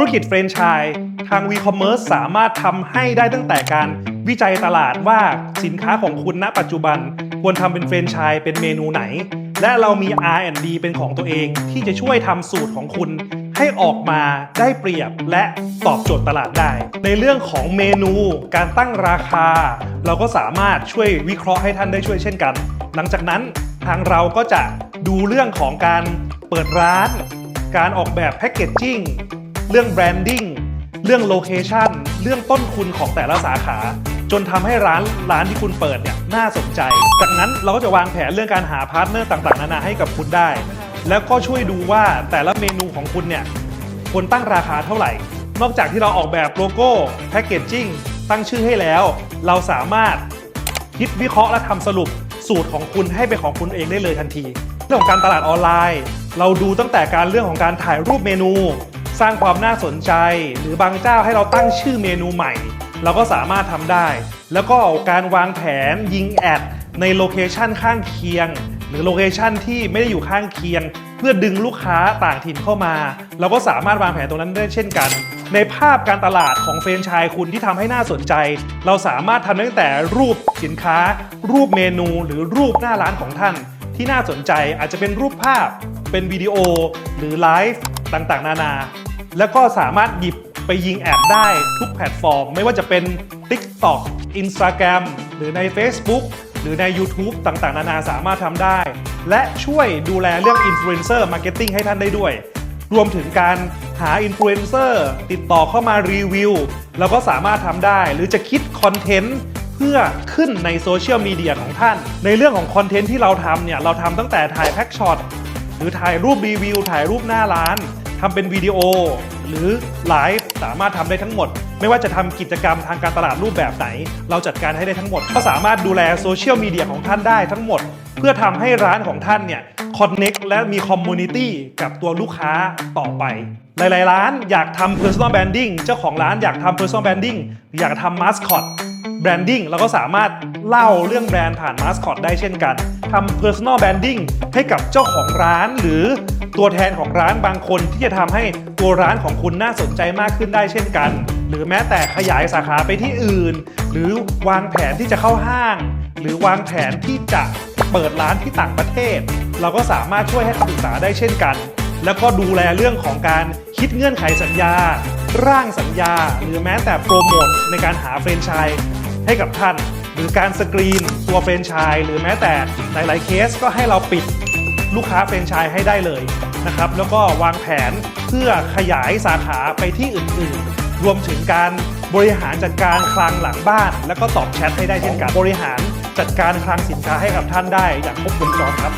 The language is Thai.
ธุรกิจแฟรนไชส์ทาง WeCommerce สามารถทำให้ได้ตั้งแต่การวิจัยตลาดว่าสินค้าของคุณณปัจจุบัน ควรทำเป็นแฟรนไชส์เป็นเมนูไหน และเรามี R&D เป็นของตัวเองที่จะช่วยทำสูตรของคุณให้ออกมาได้เปรียบและตอบโจทย์ตลาดได้ ในเรื่องของเมนูการตั้งราคา เราก็สามารถช่วยวิเคราะห์ให้ท่านได้ช่วยเช่นกัน หลังจากนั้นทางเราก็จะดูเรื่องของการเปิดร้าน การออกแบบแพคเกจจิ้ง เรื่องแบรนดิ้งเรื่องโลเคชันเรื่องต้นทุนของแต่ละสาขา จนทำให้ร้านร้านที่คุณเปิดเนี่ยน่าสนใจ จากนั้นเราก็จะวางแผนเรื่องการหาพาร์ทเนอร์ต่างๆ นานาให้กับคุณได้ แล้วก็ช่วยดูว่าแต่ละเมนูของคุณเนี่ยควรตั้งราคาเท่าไหร่ นอกจากที่เราออกแบบโลโก้แพคเกจจิ้งตั้งชื่อให้แล้ว เราสามารถคิดวิเคราะห์และทำสรุปสูตรของคุณให้เป็นของคุณเองได้เลยทันที เรื่องของการตลาดออนไลน์ เราดูตั้งแต่การเรื่องของการถ่ายรูปเมนู สร้างความน่าสนใจ หรือบางเจ้าให้เราตั้งชื่อเมนูใหม่ เราก็สามารถทำได้ แล้วก็การวางแผนยิงแอดในโลเคชันข้างเคียง หรือโลเคชันที่ไม่ได้อยู่ข้างเคียง เพื่อดึงลูกค้าต่างถิ่นเข้ามา เราก็สามารถวางแผนตรงนั้นได้เช่นกัน ในภาพการตลาดของเฟรนไชส์คุณที่ทำให้น่าสนใจ เราสามารถทำตั้งแต่รูปสินค้า รูปเมนูหรือรูปหน้าร้านของท่าน ที่น่าสนใจอาจจะเป็นรูปภาพ เป็นวิดีโอหรือไลฟ์ต่างๆ นานา แล้วก็สามารถหยิบไปยิงแอดได้ทุกแพลตฟอร์ม ไม่ว่าจะเป็น TikTok Instagram หรือใน Facebook หรือใน YouTube ต่างๆ นานาสามารถทำได้ และช่วยดูแลเรื่อง Influencer Marketing ให้ท่านได้ด้วย รวมถึงการหาอินฟลูเอนเซอร์ติดต่อเข้ามารีวิวเราก็สามารถทำได้ หรือจะคิดคอนเทนต์เพื่อขึ้นในโซเชียลมีเดียของท่าน ในเรื่องของคอนเทนต์ที่เราทำเนี่ย เราทำตั้งแต่ถ่ายแพ็กช็อตหรือถ่ายรูปรีวิว ถ่ายรูปหน้าร้าน ทำเป็นวิดีโอ หรือไลฟ์สามารถทำได้ทั้งหมด ไม่ว่าจะทำกิจกรรมทางการตลาดรูปแบบไหน เราจัดการให้ได้ทั้งหมด ก็สามารถดูแลโซเชียลมีเดียของท่านได้ทั้งหมด เพื่อทำให้ร้านของท่านเนี่ยคอนเน็กและมีคอมมูนิตี้กับตัวลูกค้าต่อไป หลาย ๆ ร้านอยากทำ personal branding เจ้าของร้านอยากทำ personal branding อยากทำ mascot branding เราก็สามารถเล่าเรื่องแบรนด์ผ่าน mascot ได้เช่นกันทำ personal branding ให้กับเจ้าของร้านหรือ ตัวแทนของร้านบางคนที่จะทำให้ตัวร้านของคุณน่าสนใจมากขึ้นได้เช่นกัน หรือแม้แต่ขยายสาขาไปที่อื่น หรือวางแผนที่จะเข้าห้าง หรือวางแผนที่จะเปิดร้านที่ต่างประเทศ เราก็สามารถช่วยให้คำปรึกษาได้เช่นกัน แล้วก็ดูแลเรื่องของการคิดเงื่อนไขสัญญา ร่างสัญญา หรือแม้แต่โปรโมทในการหาแฟรนชส์ให้กับท่าน หรือการสกรีนตัวแฟรนชส์หรือแม้แต่หลาย ๆ เคสก็ให้เราปิด ลูกค้าเฟรนไชส์ให้ได้เลยนะครับแล้วก็วางแผนเพื่อขยายสาขาไปที่อื่นๆ รวมถึงการบริหารจัดการคลังหลังบ้าน แล้วก็ตอบแชทให้ได้เช่นกันบริหารจัดการคลังสินค้าให้กับท่านได้อย่างครบวงจรครับ